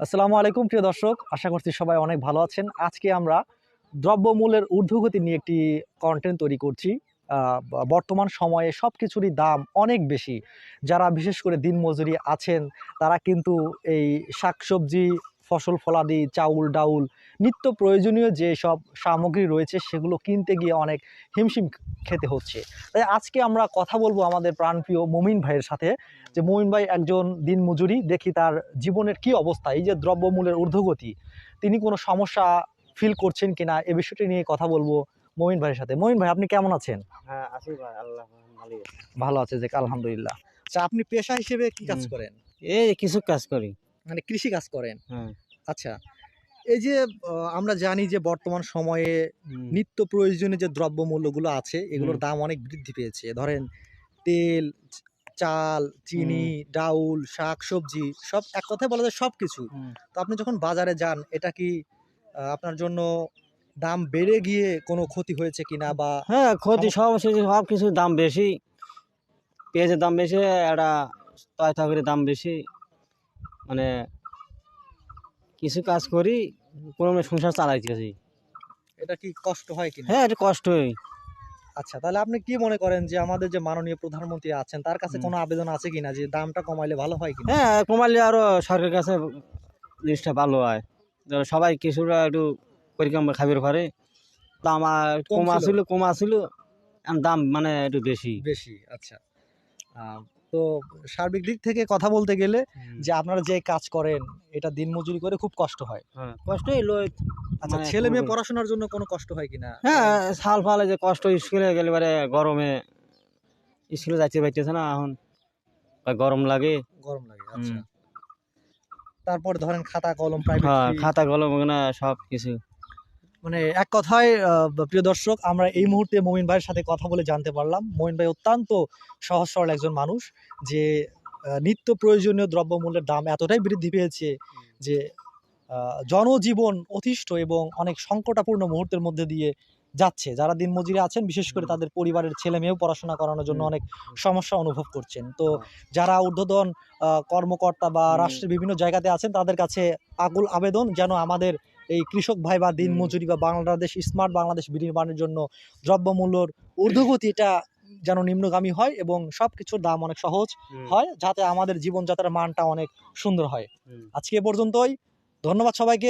আসসালামু আলাইকুম, প্রিয় দর্শক। আশা করছি সবাই অনেক ভালো আছেন। আজকে আমরা দ্রব্যমূল্যের ঊর্ধ্বগতি নিয়ে একটি কন্টেন্ট তৈরি করছি। বর্তমান সময়ে সব কিছুরই দাম অনেক বেশি। যারা বিশেষ করে দিনমজুরি আছেন, তারা কিন্তু এই শাকসবজি ফসল ফলাদি চাউল ডাউল নিত্য প্রয়োজনীয় যে সব সামগ্রী রয়েছে সেগুলো কিনতে গিয়ে অনেক হিমশিম খেতে হচ্ছে। তাই আজকে আমরা কথা বলব আমাদের প্রাণপ্রিয় মমিন ভাইয়ের সাথে। যে মমিন ভাই একজন দিনমজুরি দেখি তার জীবনের কি অবস্থা এই যে দ্রব্যমূল্যের ঊর্ধ্বগতি তিনি কোনো সমস্যা ফিল করছেন কিনা এ বিষয়টি নিয়ে কথা বলব মমিন ভাইয়ের সাথে। মমিন ভাই আপনি কেমন আছেন? হ্যাঁ আছি ভাই আল্লাহ ভালো আছে যে আলহামদুলিল্লাহ। আচ্ছা আপনি পেশা হিসেবে কি কাজ করেন? এই কিছু কাজ করি। মানে কৃষি কাজ করেন। হ্যাঁ। আচ্ছা এই যে আমরা জানি যে বর্তমান সময়ে নিত্য প্রয়োজনীয় যে দ্রব্যমূল্যগুলো আছে এগুলোর দাম অনেক বৃদ্ধি পেয়েছে। ধরেন তেল চাল চিনি ডাউল শাক সবজি সব এক কথায় বলা যায় সব কিছু তো আপনি যখন বাজারে যান এটা কি আপনার জন্য দাম বেড়ে গিয়ে কোনো ক্ষতি হয়েছে কিনা বা হ্যাঁ ক্ষতি সব সব কিছুর দাম বেশি। পেঁয়াজের দাম বেশি একটা তয় দাম বেশি। মানে কিছু কাজ করি কোনো রকমে সংসার চালাইতেছি এটা কি কষ্ট হয় কি হ্যাঁ এটা কষ্টই আচ্ছা তাহলে আপনি কি মনে করেন যে আমাদের যে মাননীয় প্রধানমন্ত্রী আছেন তার কাছে কোনো আবেদন আছে কিনা যে দামটা কমাইলে ভালো হয় কিনা? হ্যাঁ কমালে আরও সরকারের কাছে জিনিসটা ভালো হয়। সবাই কিছুটা একটু পরিকাম খাবির পারে দাম কম ছিল। কমা ছিল দাম মানে একটু বেশি। বেশি আচ্ছা। তো সার্বিক দিক থেকে কথা বলতে গেলে যে আপনারা যে কাজ করেন এটা দিনমজুরি করে খুব কষ্ট হয়। হ্যাঁ। কষ্টই লই আচ্ছা মানে ছেলে মেয়ে পড়াশোনার জন্য কোনো কষ্ট হয় কিনা? হ্যাঁ সাল ফালে যে কষ্ট স্কুলে গেলে বারে গরমে স্কুলে যাইতে পারতেছে না এখন গরম লাগে। গরম লাগে আচ্ছা। তারপর ধরেন খাতা কলম প্রাইভেট হ্যাঁ খাতা কলম না সব কিছু মানে এক কথায় প্রিয় দর্শক আমরা এই মুহূর্তে মমিন ভাইয়ের সাথে কথা বলে জানতে পারলাম। মমিন ভাই অত্যন্ত সহজ সরল একজন মানুষ যে নিত্য প্রয়োজনীয় দ্রব্যমূল্যের দাম এতটাই বৃদ্ধি পেয়েছে যে জনজীবন অতিষ্ঠ এবং অনেক সংকটাপূর্ণ মুহূর্তের মধ্যে দিয়ে যাচ্ছে। যারা দিনমজুরি আছেন বিশেষ করে তাদের পরিবারের ছেলে মেয়েও পড়াশোনা করানোর জন্য অনেক সমস্যা অনুভব করছেন। তো হ্যাঁ। যারা ঊর্ধ্বতন কর্মকর্তা বা। রাষ্ট্রের বিভিন্ন জায়গাতে আছেন তাদের কাছে আকুল আবেদন যেন আমাদের এই কৃষক ভাই বা দিন মজুরি বা বাংলাদেশ স্মার্ট বাংলাদেশ বিনির্মাণের জন্য দ্রব্যমূল্যর ঊর্ধ্বগতি এটা যেন নিম্নগামী হয় এবং সব কিছুর দাম অনেক সহজ হয় যাতে আমাদের জীবনযাত্রার মানটা অনেক সুন্দর হয়। আজকে এ পর্যন্তই। ধন্যবাদ সবাইকে।